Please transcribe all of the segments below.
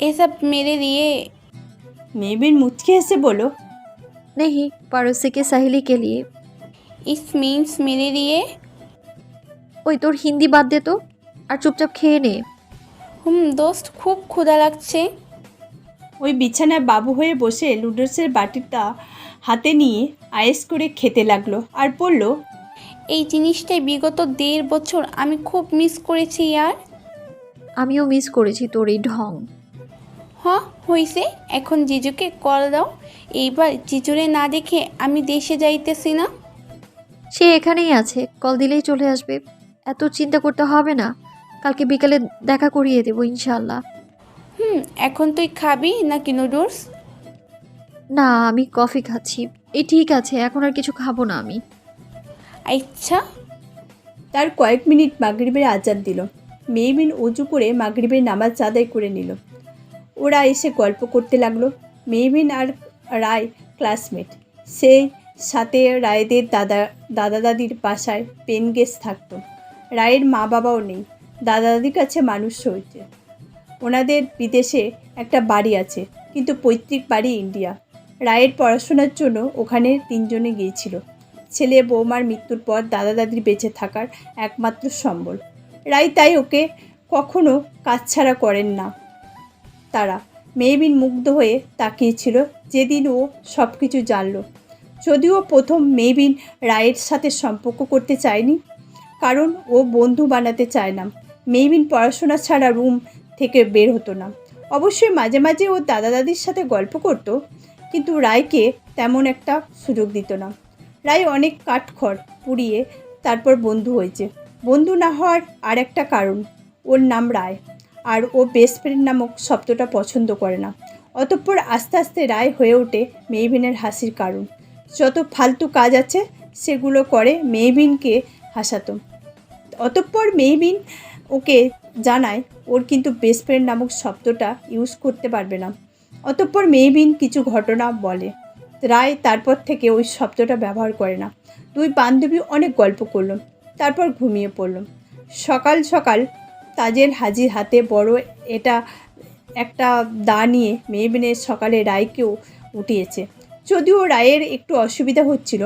ये सब मेरे लिए মেহবিন মুচকে এসে বলো नहीं पड़ोसी की सहेली के लिए इस मीन्स मेरे लिए ওই তোর হিন্দি বাদ দে তো আর চুপচাপ খেয়ে নে হুম দোস্ত খুব ক্ষুধা লাগছে ওই বিছানায় বাবু হয়ে বসে লুডোসের বাটিটা হাতে নিয়ে আয়েস করে খেতে লাগলো আর বলল এই জিনিসটাই বিগত দেড় বছর আমি খুব মিস করেছি ইয়ার। আমিও মিস করেছি তোর এই ঢং। হ্যাঁ হইছে। এখন জিজুকে কল দাও। এইবার জিজুরে না দেখে আমি দেশে যাইতেছি না। সে এখানেই আছে। কল দিলেই চলে আসবে। এত চিন্তা করতে হবে না। কালকে বিকালে দেখা করিয়ে দেবো ইনশাল্লাহ হুম এখন তুই খাবি নাকি নুডলস না আমি কফি খাচ্ছি। এই ঠিক আছে এখন আর কিছু খাব না আমি। আচ্ছা। তার কয়েক মিনিট মাগরিবের আজান দিল। মেহবিন উজু করে মাগরিবের নামাজ আদায় করে নিল। ওরা এসে গল্প করতে লাগল। মেহবিন আর রায় ক্লাসমেট। সেই সাথে রায়দের দাদা দাদা দাদির বাসায় পেন গেস্ট থাকতো। রায়ের মা বাবাও নেই। দাদা দাদির কাছে মানুষ হয়েছে। ওনাদের বিদেশে একটা বাড়ি আছে, কিন্তু পৈতৃক বাড়ি ইন্ডিয়া। রায়ের পড়াশোনার জন্য ওখানে তিনজনে গিয়েছিল। ছেলে বৌমার মৃত্যুর পর দাদা দাদির বেঁচে থাকার একমাত্র সম্বল। রাই তাই ওকে কখনো কাছছাড়া করেন না। তারা মেহবিন মুগ্ধ হয়ে তাকিয়েছিল যেদিন ও সব কিছু জানল। যদিও প্রথম মেহবিন রায়ের সাথে সম্পর্ক করতে চায়নি, কারণ ও বন্ধু বানাতে চায় না। মেহবিন পড়াশোনা ছাড়া রুম থেকে বের হতো না। অবশ্যই মাঝে মাঝে ও দাদা দাদির সাথে গল্প করত, কিন্তু রায়কে তেমন একটা সুযোগ দিত না। রায় অনেক কাঠখড় পুড়িয়ে তারপর বন্ধু হয়েছে। বন্ধু না হওয়ার আর একটা কারণ, ওর নাম রায়। আর ও বেস্ট ফ্রেন্ড নামক শব্দটা পছন্দ করে না। অতঃপর আস্তে আস্তে রায় হয়ে ওঠে মেহবিনের হাসির কারণ। যত ফালতু কাজ আছে, সেগুলো করে মেহবিনকে হাসাতো। অতঃপর মেহবিন ওকে জানায়, ওর কিন্তু বেস্ট ফ্রেন্ড নামক শব্দটা ইউজ করতে পারবে না। অতঃপর মেহবিন কিছু ঘটনা বলে। রায় তারপর থেকে ওই শব্দটা ব্যবহার করে না। দুই বান্ধবী অনেক গল্প করল, তারপর ঘুমিয়ে পড়ল। সকাল সকাল তাজের হাজির হাতে বড় এটা একটা দা নিয়ে মেহবিনের সকালে রায়কেও উঠিয়েছে। যদিও রায়ের একটু অসুবিধা হচ্ছিল,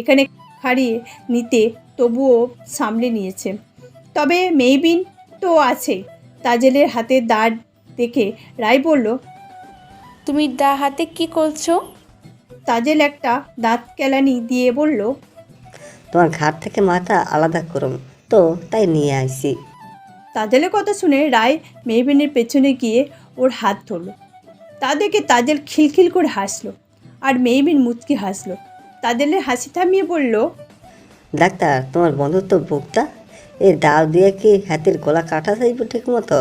এখানে খাড়িয়ে নিতে তবুও সামলে নিয়েছে। তবে মেহবিন তো আছে, তাজেলের হাতে দা দেখে রায় বলল, তুমি দা হাতে কি করছ? তাজেল একটা দাঁত কেলানি দিয়ে বলল তোমার ঘাট থেকে মাথা আলাদা করুন। তো তাই নিয়ে আসি তাজেলের কথা শুনে রায় মেহবিনের পেছনে গিয়ে ওর হাত ধরল। তা দেখে তাজেল খিলখিল করে হাসলো আর মেহবিন মুচকি হাসলো। তাজেলের হাসি থামিয়ে বলল ডাক্তার তোমার বন্ধু তো বুকটা এই দাও দিয়ে কি হাতের গলা কাটা যাইব ঠিক মতো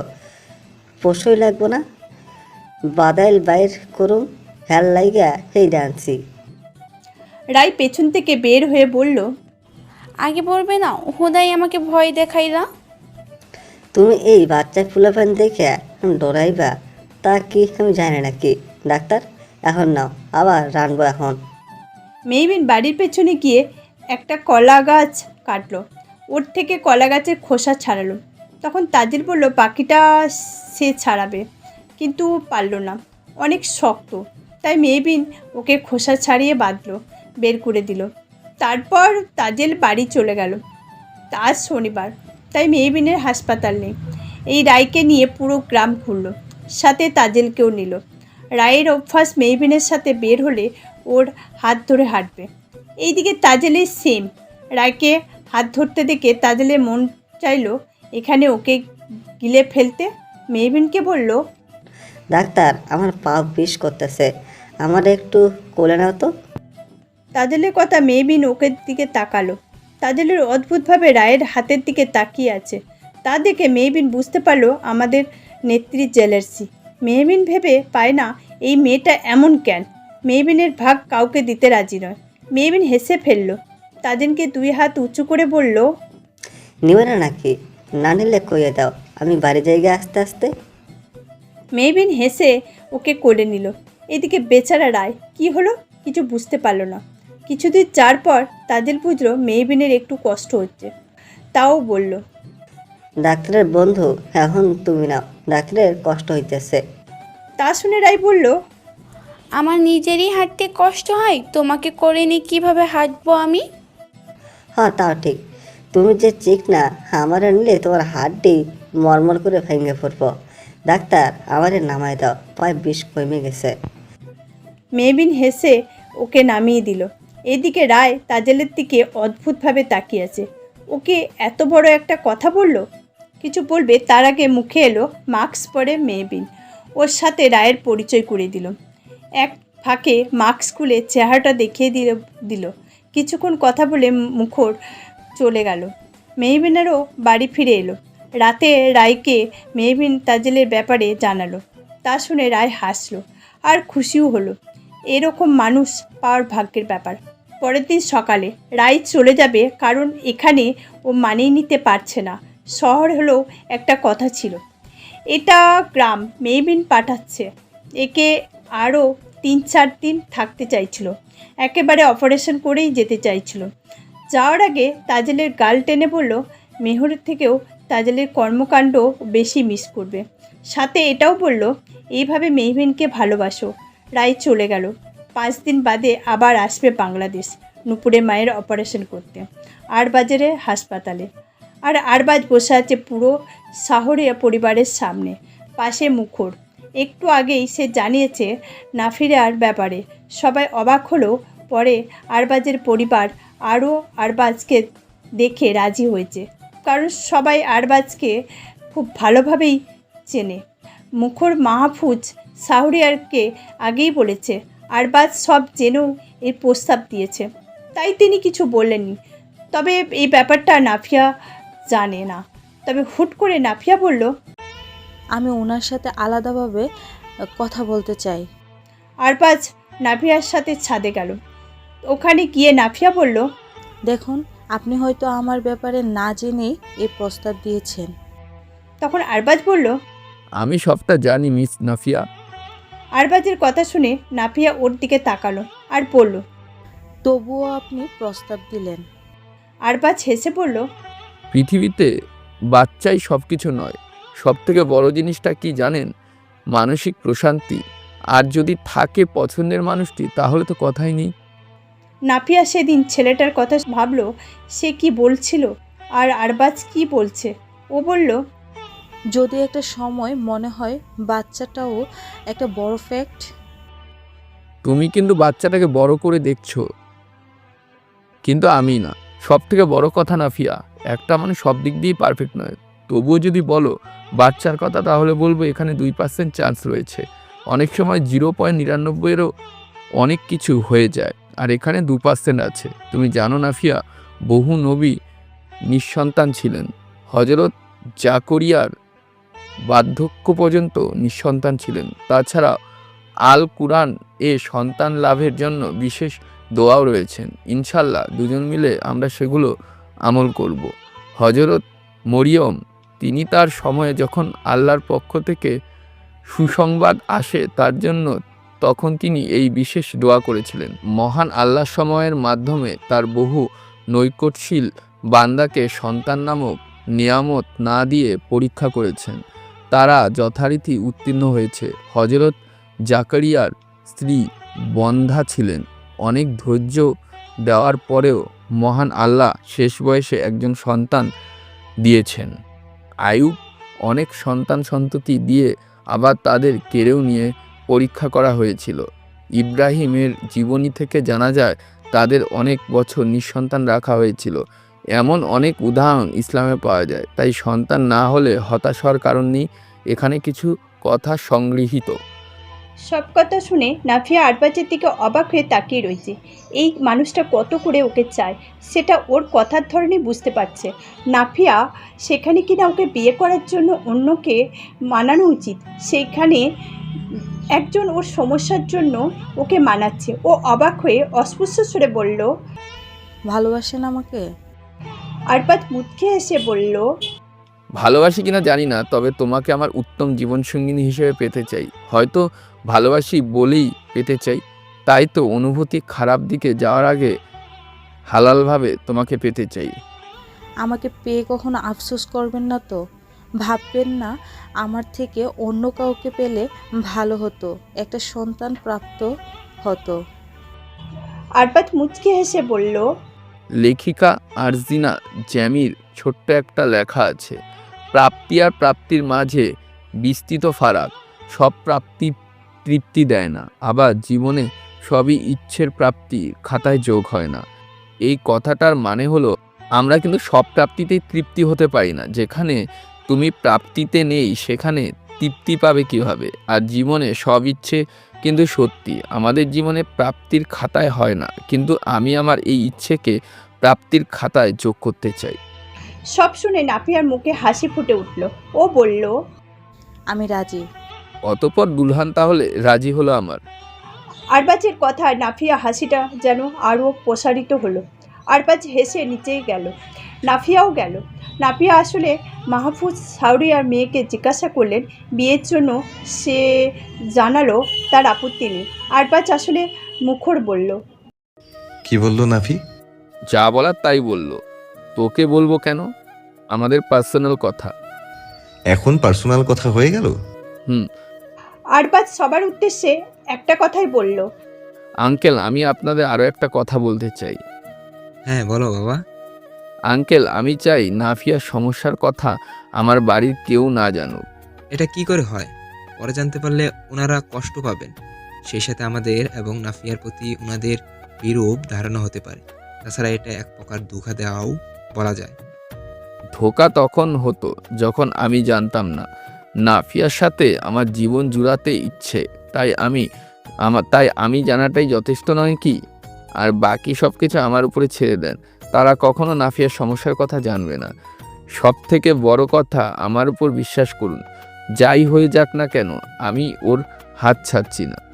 পশুই লাগবো না। বাদাইল বাইর করুম হেল লাইগা সেই ডান্সি। রায় পেছন থেকে বের হয়ে বলল আগে বলবে না হোদাই আমাকে ভয় দেখাইলা। তুমি এই বাচ্চা ফুলাফান দেখে আমি ডরাইবা? তা কি আমি জানি না কি। ডাক্তার এখন নাও আবার রানবো এখন। মেহবিন বাড়ির পেছনে গিয়ে একটা কলা গাছ কাটলো। ওর থেকে কলা গাছের খোসা ছাড়ালো। তখন তাজিল বলল পাখিটা সে ছাড়াবে। কিন্তু পারল না। অনেক শক্ত। তাই মেহবিন ওকে খোসা ছাড়িয়ে বাঁধলো, বের করে দিল। তারপর তাজেল বাড়ি চলে গেল। আজ শনিবার, তাই মেহবিনের হাসপাতাল নেই। এই রায়কে নিয়ে পুরো গ্রাম ঘুরলো, সাথে তাজেলকেও নিল। রায়ের অভ্যাস মেহবিনের সাথে বের হলে ওর হাত ধরে হাঁটবে। এইদিকে তাজেলের সেম রায়কে হাত ধরতে দেখে তাজেলের মন চাইলো, এখানে ওকে গিলে ফেলতে। মেহবিনকে বলল, ডাক্তার, আমার পা বিষ করতেছে। আমার একটু কোলে নাও তো। তাজেলের কথা মেহবিন ওকে দিকে তাকালো। তাজেলের অদ্ভুতভাবে রায়ের হাতের দিকে তাকিয়ে আছে। তা দেখে মেহবিন বুঝতে পারল আমাদের নেত্রীর জেলার্সি। মেহবিন ভেবে পায় না এই মেয়েটা এমন কেন? মেহবিনের ভাগ কাউকে দিতে রাজি নয়। মেহবিন হেসে ফেলল। তাজেনকে দুই হাত উঁচু করে বলল নিবে না নাকি? না নিলে কইয়ে দাও আমি বাড়ি জায়গায় আস্তে আস্তে। মেহবিন হেসে ওকে কোলে নিল। এদিকে বেচারা রায় কি হলো? কিছু বুঝতে পারল না। কিছুদিন যার পর তাদের বুঝলো মেহবিনের একটু কষ্ট হচ্ছে। তাও বলল ডাক্তারের বন্ধু এখন তুমি নাও। ডাক্তারের কষ্ট হইতেছে। তা শুনে রায় বলল আমার নিজেরই হাঁটতে কষ্ট হয় তোমাকে করে নিয়ে কীভাবে হাঁটবো আমি? হ্যাঁ তাও ঠিক। তুমি যে চিক না আমার নিলে তোমার হাড্ডি মরমর করে ভেঙে পড়ব ডাক্তার আমারে নামাই দাও। পায়ে বিষ কমে গেছে। মেহবিন হেসে ওকে নামিয়ে দিল। এদিকে রায় তাজেলের দিকে অদ্ভুতভাবে তাকিয়ে আছে। ওকে এত বড় একটা কথা বলল? কিছু বলবে, তার আগে মুখে এলো মাস্ক পরে মেহবিন ওর সাথে রায়ের পরিচয় করে দিল। এক ফাঁকে মাস্ক খুলে চেহারাটা দেখিয়ে দিল দিল। কিছুক্ষণ কথা বলে মুখর চলে গেল। মেহবিনেরও বাড়ি ফিরে এলো। রাতে রায়কে মেহবিন তাজেলের ব্যাপারে জানালো। তা শুনে রায় হাসলো আর খুশিও হলো। এরকম মানুষ পাওয়ার ভাগ্যের ব্যাপার। পরের দিন সকালে রায় চলে যাবে কারণ এখানে ও মানিয়ে নিতে পারছে না। শহর হলেও একটা কথা ছিল। এটা গ্রাম, মেহবিন পাঠাচ্ছে। একে আরও তিন চার দিন থাকতে চাইছিল। একেবারে অপারেশন করেই যেতে চাইছিল। যাওয়ার আগে তাজেলের গাল টেনে বলল, মেহরের থেকেও তাজেলের কর্মকাণ্ড বেশি মিস করবে। সাথে এটাও বলল, এইভাবে মেহবিনকে ভালোবাসো। রায় চলে গেল। পাঁচ দিন বাদে আবার আসবে বাংলাদেশ নুপুরে মায়ের অপারেশন করতে। আরবাজারে হাসপাতালে। আর আরবাজ বসে আছে পুরো শাহরিয়া পরিবারের সামনে। পাশে মুখর। একটু আগেই সে জানিয়েছে নাফিরার ব্যাপারে। সবাই অবাক হলো পরে আরবাজের পরিবার আরও আরবাজকে দেখে রাজি হয়েছে। কারণ সবাই আরবাজকে খুব ভালোভাবেই চেনে। মুখর মাহফুজ শাহরিয়ারকে আগেই বলেছে আরবাজ সব জেনেও এর প্রস্তাব দিয়েছে। তাই তিনি কিছু বললেননি তবে এই ব্যাপারটা নাফিয়া জানে না। তবে হুট করে নাফিয়া বলল আমি ওনার সাথে আলাদাভাবে কথা বলতে চাই। আরবাজ নাফিয়ার সাথে ছাদে গেল। ওখানে গিয়ে নাফিয়া বলল দেখুন আপনি হয়তো আমার ব্যাপারে না জেনেই এই প্রস্তাব দিয়েছেন। তখন আরবাজ বলল আমি সবটা জানি মিস নাফিয়া। আরবাজের কথা শুনে নাফিয়া ওর দিকে তাকালো আর বলল তবুও আপনি প্রস্তাব দিলেন। আরবাজ হেসে বলল পৃথিবীতে বাচ্চাই সব কিছু নয়। সব থেকে বড় জিনিসটা কি জানেন? মানসিক প্রশান্তি। আর যদি থাকে পছন্দের মানুষটি তাহলে তো কথাই নেই। নাফিয়া সেদিন ছেলেটার কথা ভাবলো সে কি বলছিল? আর আরবাজ কি বলছে? ও বলল যদি একটা সময় মনে হয় বাচ্চাটাও একটা বড় ফ্যাক্ট তুমি কিন্তু বাচ্চাটাকে বড় করে দেখছ। কিন্তু আমি না। সব থেকে বড় কথা নাফিয়া একটা মানে সব দিক দিয়েই পারফেক্ট নয়। তবুও যদি বলো, বাচ্চার কথা তাহলে বলব এখানে দুই পার্সেন্ট চান্স রয়েছে। অনেক সময় জিরো পয়েন্ট নিরানব্বইয়েরও অনেক কিছু হয়ে যায়। আর এখানে দু পার্সেন্ট আছে। তুমি জানো নাফিয়া বহু নবী নিঃসন্তান ছিলেন। হজরত জাকরিয়ার বার্ধক্য পর্যন্ত নিঃসন্তান ছিলেন। তাছাড়া আল কুরআন এ সন্তান লাভের জন্য বিশেষ দোয়াও রয়েছেন। ইনশাল্লাহ দুজন মিলে আমরা সেগুলো আমল করব। হজরত মরিয়ম, তিনি তার সময়ে যখন আল্লাহর পক্ষ থেকে সুসংবাদ আসে তার জন্য তখন তিনি এই বিশেষ দোয়া করেছিলেন। মহান আল্লাহ সময়ের মাধ্যমে তার বহু নৈকটশীল বান্দাকে সন্তান নামক নিয়ামত না দিয়ে পরীক্ষা করেছেন। তারা যথারীতি উত্তীর্ণ হয়েছে। হজরত জাকারিয়ার স্ত্রী বন্ধা ছিলেন। অনেক ধৈর্য দেওয়ার পরেও মহান আল্লাহ শেষ বয়সে একজন সন্তান দিয়েছেন। আয়ুব অনেক সন্তান সন্ততি দিয়ে আবার তাদের কেড়েও নিয়ে পরীক্ষা করা হয়েছিল। ইব্রাহিমের জীবনী থেকে জানা যায়, তাদের অনেক বছর নিঃসন্তান রাখা হয়েছিল। এমন অনেক উদাহরণ ইসলামে পাওয়া যায়। তাই সন্তান না হলে হতাশ হওয়ার কারণ নেই। এখানে কিছু কথা সংগৃহীত। সব কথা শুনে নাফিয়া আরবাজের দিকে অবাক হয়ে তাকিয়ে রয়েছে এই মানুষটা কত করে ওকে চায় সেটা ওর কথার ধরনেই বুঝতে পারছে। নাফিয়া সেখানে কিনা ওকে বিয়ে করার জন্য অন্যকে মানানো উচিত? সেখানে একজন ওর সমস্যার জন্য ওকে মানাচ্ছে। ও অবাক হয়ে অস্পষ্ট সুরে বলল ভালোবাসেন আমাকে? আরবাজ মুচকে এসে বলল ভালোবাসি কিনা জানি না তবে তোমাকে আমার উত্তম জীবনসঙ্গিনী হিসেবে পেতে চাই। হয়তো ভালোবাসি বলেই পেতে চাই তাই তো অনুভূতি খারাপ দিকে যাওয়ার আগে হালালভাবে তোমাকে পেতে চাই। আমাকে পেয়ে কখনো আফসোস করবেন না তো? ভাববেন না আমার থেকে অন্য কাউকে পেলে ভালো হতো একটা সন্তান প্রাপ্ত হতো। আরপাত মুচকে হেসে বলল লেখিকা আরজিনা জ্যামির ছোট্ট একটা লেখা আছে। প্রাপ্তি আর প্রাপ্তির মাঝে বিস্তৃত ফারাক, সব প্রাপ্তি তৃপ্তি দেয় না। আবার জীবনে সবই ইচ্ছের প্রাপ্তি, খাতায় যোগ হয় না। এই কথাটার মানে হলো, আমরা কিন্তু সব প্রাপ্তিতেই তৃপ্তি হতে পারি না। যেখানে তুমি প্রাপ্তিতে নেই, সেখানে তৃপ্তি পাবে কীভাবে? আর জীবনে সব ইচ্ছে কিন্তু সত্যি আমাদের জীবনে প্রাপ্তির খাতায় হয় না কিন্তু আমি আমার এই ইচ্ছেকে প্রাপ্তির খাতায় যোগ করতে চাই। সব শুনে নাফিয়ার মুখে হাসি ফুটে উঠল। ও বলল আমি রাজি। অতপর দুলহান তাহলে রাজি হলো আমার। আরবাজের কথায় নাফিয়া হাসিটা যেন আরও প্রসারিত হলো। আরবাজ হেসে নিচেই গেল। নাফিয়াও গেল। নাফিয়া আসলে মাহফুজ সাউরিয়ার মেয়েকে জিজ্ঞাসা করলেন বিয়ের জন্য সে জানালো তার আপত্তি নেই। আর আরবাজ আসলে মুখর বলল কি বলল নাফি? যা বলার তাই বলল। তোকে বলব কেন? আমাদের পার্সোনাল কথা। এখন পার্সোনাল কথা হয়ে গেল? হুম। আর আরবাজ সবার উদ্দেশ্যে একটা কথাই বলল আঙ্কেল আমি আপনাদের আরও একটা কথা বলতে চাই। হ্যাঁ বলো বাবা। আঙ্কেল আমি চাই নাফিয়ার সমস্যার কথা আমার বাড়ির কেউ না জানুক। এটা কি করে হয়? পরে জানতে পারলে ওনারা কষ্ট পাবেন। সেই সাথে আমাদের এবং নাফিয়ার প্রতি ওনাদের বিরূপ ধারণা হতে পারে। তাছাড়া এটা এক প্রকার দুঃখা দেওয়াও বলা যায়। ধোকা তখন হতো যখন আমি জানতাম না। নাফিয়ার সাথে আমার জীবন জুড়াতে ইচ্ছে তাই আমি আমার তাই আমি জানাটাই যথেষ্ট নয় কি? আর বাকি সব কিছু আমার উপরে ছেড়ে দেন। তারা কখনো নাফিয়ার সমস্যার কথা জানবে না। সব থেকে বড় কথা আমার উপর বিশ্বাস করুন, যাই হয়ে যাক না কেন, আমি ওর হাত ছাড়ছি না।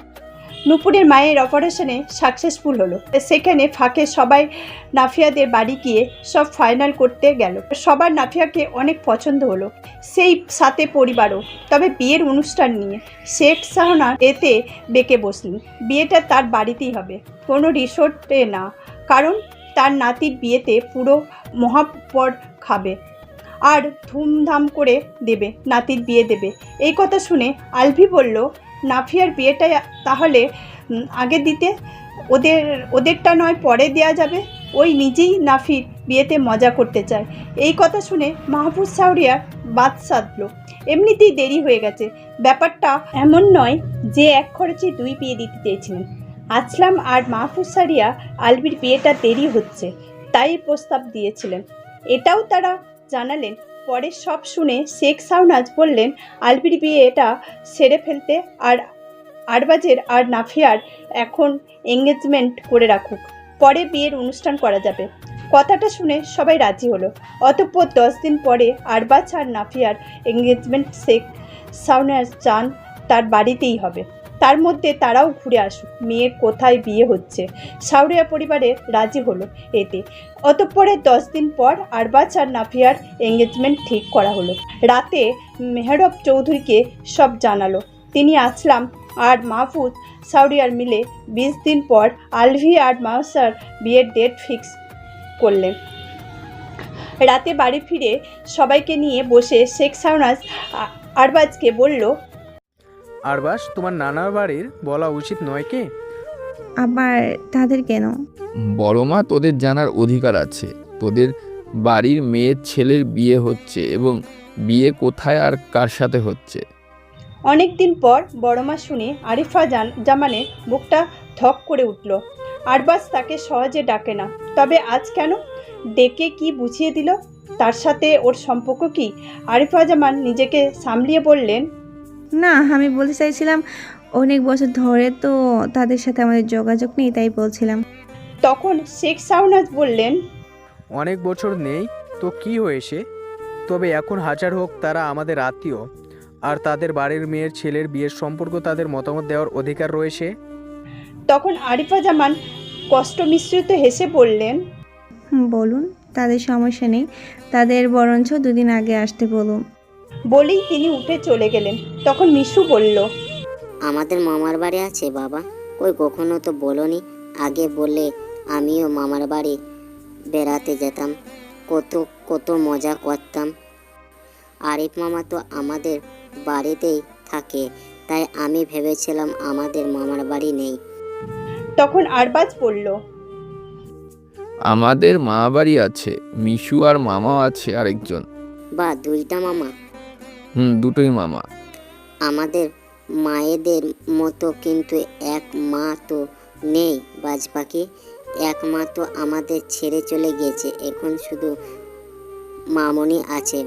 নুপুরের মায়ের অপারেশনে সাকসেসফুল হলো। সেখানে ফাঁকে সবাই নাফিয়াদের বাড়ি গিয়ে সব ফাইনাল করতে গেল। সবার নাফিয়াকে অনেক পছন্দ হলো। সেই সাথে পরিবারও। তবে বিয়ের অনুষ্ঠান নিয়ে শেখ সাহনা এতে বেঁকে বসলেন। বিয়েটা তার বাড়িতেই হবে। কোনো রিসোর্টে না। কারণ তার নাতির বিয়েতে পুরো মহাপর খাবে আর ধুমধাম করে দেবে, নাতির বিয়ে দেবে। এই কথা শুনে আলভি বলল, নাফিয়ার বিয়েটা তাহলে আগে দিতে? ওদের, ওদেরটা নয়, পরে দেয়া যাবে? ওই নিজেই নাফির বিয়েতে মজা করতে চায়। এই কথা শুনে মাহফুজ সাউরিয়া বাদ সাধলো। এমনিতেই দেরি হয়ে গেছে। ব্যাপারটা এমন নয় যে এক খরচে দুই বিয়ে দিতে চেয়েছিলেন। আসলাম আর মাহফুজ সারিয়া আলবির বিয়েটা দেরি হচ্ছে, তাই প্রস্তাব দিয়েছিলেন। এটাও তারা জানালেন। পরে সব শুনে শেখ সাউনাজ বললেন, আলবির বিয়েটা সেরে ফেলতে আর আরবাজের আর নাফিয়ার এখন এঙ্গেজমেন্ট করে রাখুক, পরে বিয়ের অনুষ্ঠান করা যাবে। কথাটা শুনে সবাই রাজি হলো। অতঃপর দশ দিন পরে আরবাজ আর নাফিয়ার এঙ্গেজমেন্ট শেখ সাউনাজ চান তার বাড়িতেই হবে। তার মধ্যে তারাও ঘুরে আসুক। মেয়ের কোথায় বিয়ে হচ্ছে? সাউরিয়া পরিবারে রাজি হলো এতে। অতঃপরে দশ দিন পর আরবাজ আর নাফিয়ার এঙ্গেজমেন্ট ঠিক করা হলো। রাতে মেহরব চৌধুরীকে সব জানালো। তিনি আসলাম আর মাহফুজ সাউরিয়ার মিলে বিশ দিন পর আলভি আর মাহসার বিয়ের ডেট ফিক্স করলেন। রাতে বাড়ি ফিরে সবাইকে নিয়ে বসে শেখ সাউনাজ আরবাজকে বলল আরবাস তোমার নানার বাড়ির বলা উচিত নয় কি? আবার তাদের কেন? বড় মা তোদের জানার অধিকার আছে। তোদের বাড়ির মেয়ের ছেলের বিয়ে হচ্ছে এবং বিয়ে কোথায় আর কার সাথে হচ্ছে? অনেক দিন পর বড়মা শুনে আরিফা জান জামানের বুকটা ধক করে উঠল। আরবাজ তাকে সহজে ডাকে না। তবে আজ কেন? ডেকে কি বুঝিয়ে দিল? তার সাথে ওর সম্পর্ক কি? আরিফা জামান নিজেকে সামলিয়ে বললেন না আমি বলতে চাইছিলাম অনেক বছর ধরে তো তাদের সাথে আমাদের যোগাযোগ নেই তাই বলছিলাম। তখন শেখ সাউনাজ বললেন অনেক বছর নেই তো কি হয়েছে? তবে এখন হাজার হোক তারা আমাদের আত্মীয় আর তাদের বাড়ির মেয়ের ছেলের বিয়ের সম্পর্ক তাদের মতামত দেওয়ার অধিকার রয়েছে। তখন আরিফা জামান কষ্ট মিশ্রিত হেসে বললেন বলুন তাদের সমস্যা নেই তাদের বরঞ্চ দুদিন আগে আসতে বলুন। বলেই তিনি উঠে চলে গেলেন। তখন মিশু বলল আমাদের মামার বাড়ি আছে বাবা। কই কখনো তো বলনি। আগে বললে আমিও মামার বাড়ি বেড়াতে যেতাম। কত কত মজা করতাম। আরিফ মামা তো আমাদের বাড়িতেই থাকে। তাই আমি ভেবেছিলাম আমাদের মামার বাড়ি নেই। তখন আরবাজ বলল আমাদের মা বাড়ি আছে। মিশু আর মামা আছে আরেকজন। বা দুইটা মামা। হুম, দুটোই মামা। আমাদের মায়েদের মতো কিন্তু এক মা তো নেই বাজ পাখি এক মা তো আমাদের ছেড়ে চলে গেছে এখন শুধু মামনি আছে।